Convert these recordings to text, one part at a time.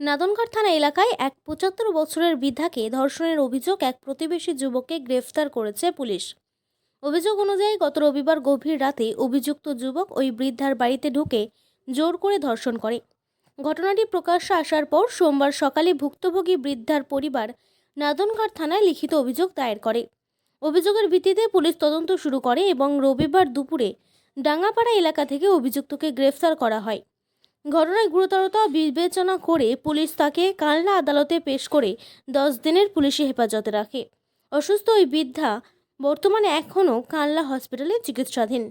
নাদনঘাট থানা এলাকায় এক পঁচাত্তর বছরের বৃদ্ধাকে ধর্ষণের অভিযোগ এক প্রতিবেশী যুবককে গ্রেফতার করেছে পুলিশ। অভিযোগ অনুযায়ী গত রবিবার গভীর রাতে অভিযুক্ত যুবক ওই বৃদ্ধার বাড়িতে ঢুকে জোর করে ধর্ষণ করে। ঘটনাটি প্রকাশ্যে আসার পর সোমবার সকালে ভুক্তভোগী বৃদ্ধার পরিবার নাদনঘাট থানায় লিখিত অভিযোগ দায়ের করে। অভিযোগের ভিত্তিতে পুলিশ তদন্ত শুরু করে এবং রবিবার দুপুরে ডাঙ্গাপাড়া এলাকা থেকে অভিযুক্তকে গ্রেফতার করা হয়। ঘটনায় গুরুতরতা বিবেচনা করে পুলিশ তাকে কালনা আদালতে পেশ করে দশ দিনের পুলিশি হেফাজতে রাখে। অসুস্থ ওই বৃদ্ধা বর্তমানে এখনও কালনা হসপিটালে চিকিৎসাধীন।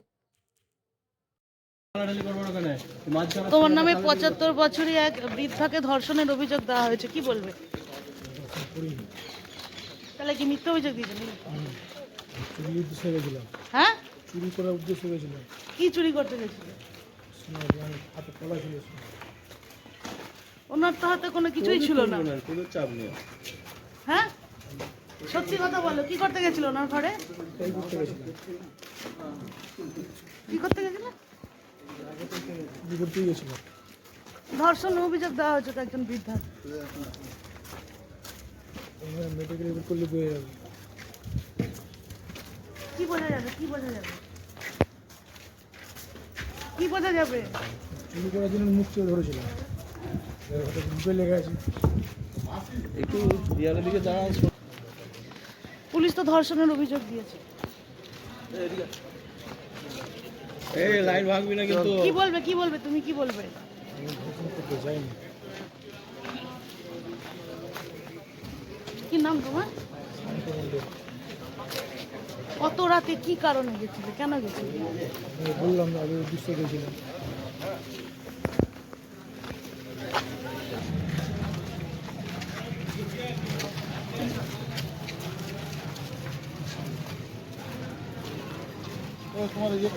তোমার নামে পঁচাত্তর বছরই এক বৃদ্ধাকে ধর্ষণের অভিযোগ দেওয়া হয়েছে কি বলবে? তাহলে কি মিথ্যা অভিযোগ দিয়েছেন গেছিলাম। হ্যাঁ? চুরি করার উদ্দেশ্যে গেছিলাম। কি চুরি করতে গেছিল? ওনার তো হাতে কোনো কিছুই ছিল না। কোনো চাপ নেই। হ্যাঁ? সত্যি কথা বলো কি করতে গেছিল ওনার ঘরে? কি করতে গেছিল? ধর্ষণ অভিযোগ দেওয়া হয়েছে তো একজন বৃদ্ধা। কি বোঝা যাবে কি বোঝা যাবে? কি বোঝা যাবে? চুরি করার জন্য মুখ চেয়ে ধরেছিলাম। হয়তো বুকে লেগে আছে। একটু দেয়ালের দিকে দাঁড়ান পুলিশ তো ধর্ষণের অভিযোগ দিয়েছে। এই লাইন ভাঙবি না কিন্তু। কি বলবে কি বলবে তুমি কি বলবে? কি নাম তোমার? কত রাতে কি কারণে গেছিলে? কেন গেছিলে? আমি বললাম আমি উদ্দেশ্যে গেছিলাম। তোমার ইয়ে